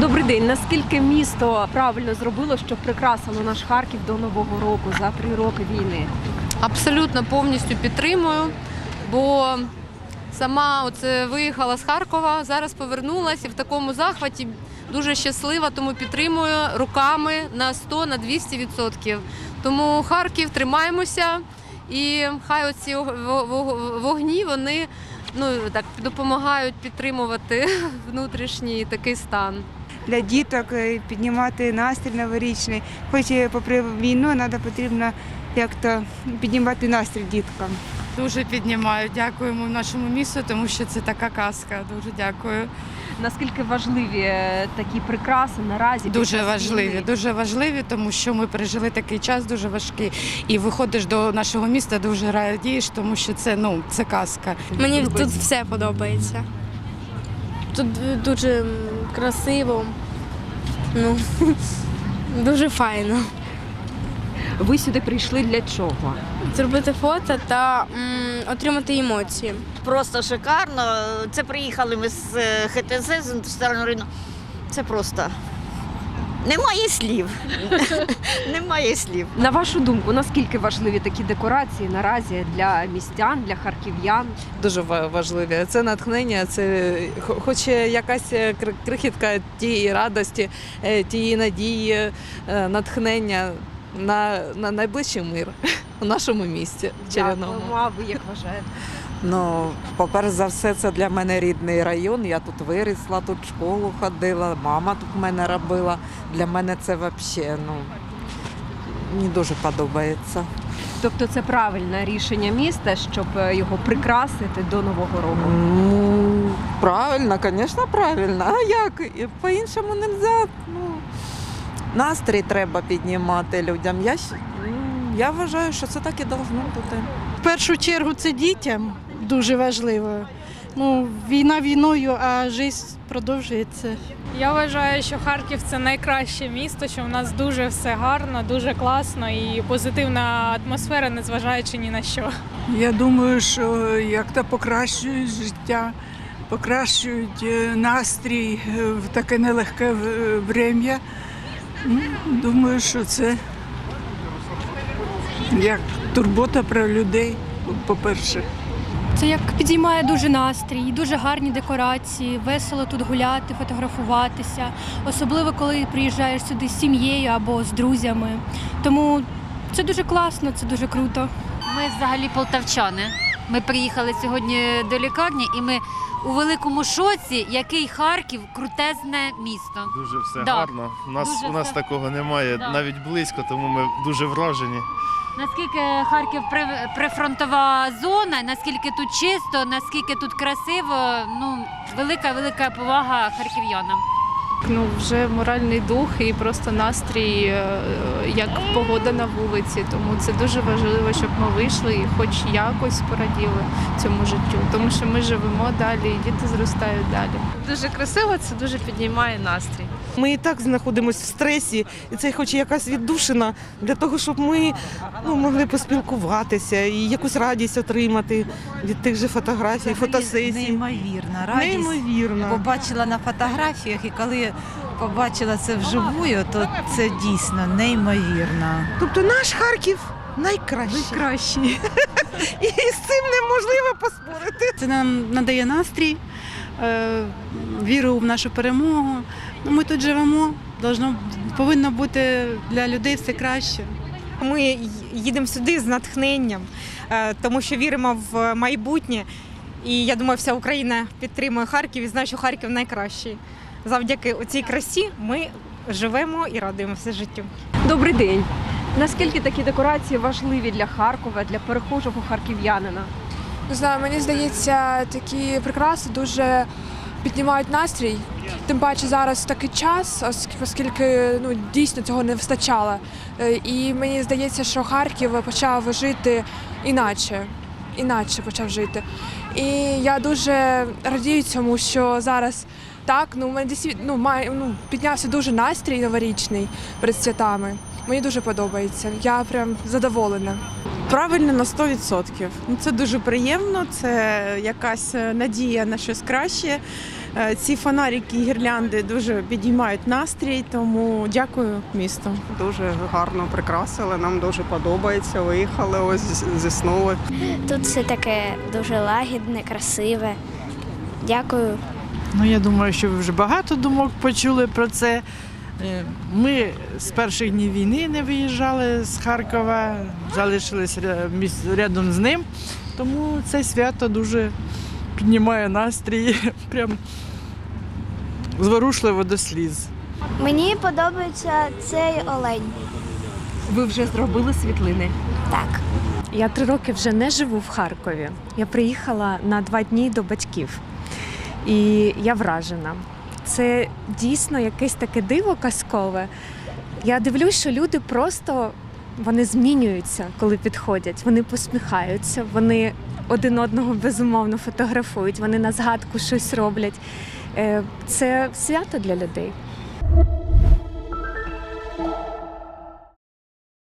Добрий день. Наскільки місто правильно зробило, що прикрасило наш Харків до нового року за три роки війни? Абсолютно повністю підтримую, бо сама оце виїхала з Харкова, зараз повернулася і в такому захваті дуже щаслива, тому підтримую руками на 100 на 200 відсотків. Тому Харків тримаємося, і хай оці во- во- вогні вони ну так допомагають підтримувати внутрішній такий стан. Для діток е, піднімати настрій новорічний. Хоч і попри війну, треба потрібно як-то піднімати настрій діткам. Дуже піднімаю. Дякуємо нашому місту, тому що це така казка. Дуже дякую. Наскільки важливі е, такі прикраси наразі? Дуже важливі, дуже важливі, тому що ми пережили такий час дуже важкий. І виходиш до нашого міста, дуже радієш, тому що це ну це казка. Мені тут все подобається. Тут дуже красиво. Ну, дуже файно. Ви сюди прийшли для чого? Зробити фото та м, отримати емоції. Просто шикарно. Це приїхали ми з е, ХТЗ з індустріального ринку. Це просто немає слів. Немає слів. На вашу думку, наскільки важливі такі декорації наразі для містян, для харків'ян? дуже ва- важливі. Це натхнення, це хо- хоч якась е, кр- крихітка тієї радості, е, тієї надії, е, натхнення на, на найближчий мир у нашому місті. А ви як вважаєте? Ну, по-перше за все, це для мене рідний район. Я тут вирісла, тут в школу ходила, мама тут в мене робила. Для мене це взагалі, ну, мені дуже подобається. Тобто це правильне рішення міста, щоб е, його прикрасити до нового року. Ну, правильно, звісно, правильно. А як? По-іншому не можна. Ну, настрій треба піднімати людям. Я, ну, я вважаю, що це так і должно бути. В першу чергу це дітям дуже важливо. Ну, війна війною, а життя продовжується. Я вважаю, що Харків це найкраще місто, що в нас дуже все гарно, дуже класно і позитивна атмосфера, незважаючи ні на що. Я думаю, що як то покращують життя, покращують е, настрій е, в таке нелегке в- врем'я. Думаю, що це як турбота про людей, по-перше. Це як підіймає дуже настрій, дуже гарні декорації, весело тут гуляти, фотографуватися, особливо коли приїжджаєш сюди з сім'єю або з друзями. Тому це дуже класно, це дуже круто. Ми взагалі полтавчани. Ми приїхали сьогодні до лікарні, і ми у великому шоці, який Харків крутезне місто. Дуже все Да. гарно. У нас Дуже у нас все- такого немає Да. навіть близько, тому ми дуже вражені. Наскільки Харків при, прифронтова зона, наскільки тут чисто, наскільки тут красиво, ну велика велика повага харків'янам. Ну вже моральний дух і просто настрій, е, як погода на вулиці. Тому це дуже важливо, щоб ми вийшли і хоч якось пораділи цьому життю, тому що ми живемо далі, і діти зростають далі. Дуже красиво, це дуже піднімає настрій. Ми і так знаходимося в стресі, і це хоч якась віддушина для того, щоб ми ну, могли поспілкуватися і якусь радість отримати від тих же фотографій, фотосесій. Неймовірна радість. Неймовірно. Побачила на фотографіях, і коли побачила це вживую, то це дійсно неймовірно. Тобто наш Харків найкращий. Найкращі. І з цим неможливо поспорити. Це нам надає настрій, віру в нашу перемогу. Ну, Ми тут живемо, должно, повинно бути для людей все краще. Ми їдемо сюди з натхненням, е, тому що віримо в майбутнє. І я думаю, вся Україна підтримує Харків і знає, що Харків найкращий. Завдяки цій красі ми живемо і радуємося життю. Добрий день. Наскільки такі декорації важливі для Харкова, для перехожого харків'янина? Не знаю, мені здається, такі прикраси дуже піднімають настрій. Тим паче зараз такий час, оск- оскільки ну дійсно цього не вистачало. Е, І мені здається, що Харків почав жити іначе. Іначе почав жити. І я дуже радію цьому, що зараз так, ну, мене ну, має, ну, піднявся дуже настрій новорічний перед святами. Мені дуже подобається. Я прям задоволена. Правильно на 100%. Ну, Це дуже приємно, це якась е, надія на щось краще. Е, Ці фонарики і гірлянди дуже підіймають настрій, тому дякую місту. Дуже гарно прикрасили, нам дуже подобається. Виїхали ось з- зі Снови. Тут все таке дуже лагідне, красиве. Дякую. Ну, я думаю, що ви вже багато думок почули про це. Е, Ми з перших днів війни не виїжджали з Харкова, міс- рядом з ним. Тому це свято дуже піднімає настрій, прям зворушливо до сліз. Мені подобається цей олень. Ви вже зробили світлини. Так. Я три роки вже не живу в Харкові. Я приїхала на два дні до батьків. І я вражена. Це дійсно якесь таке диво казкове. Я дивлюсь, що люди просто вони змінюються, коли підходять. Вони посміхаються, вони один одного безумовно фотографують, вони на згадку щось роблять. Е, Це свято для людей.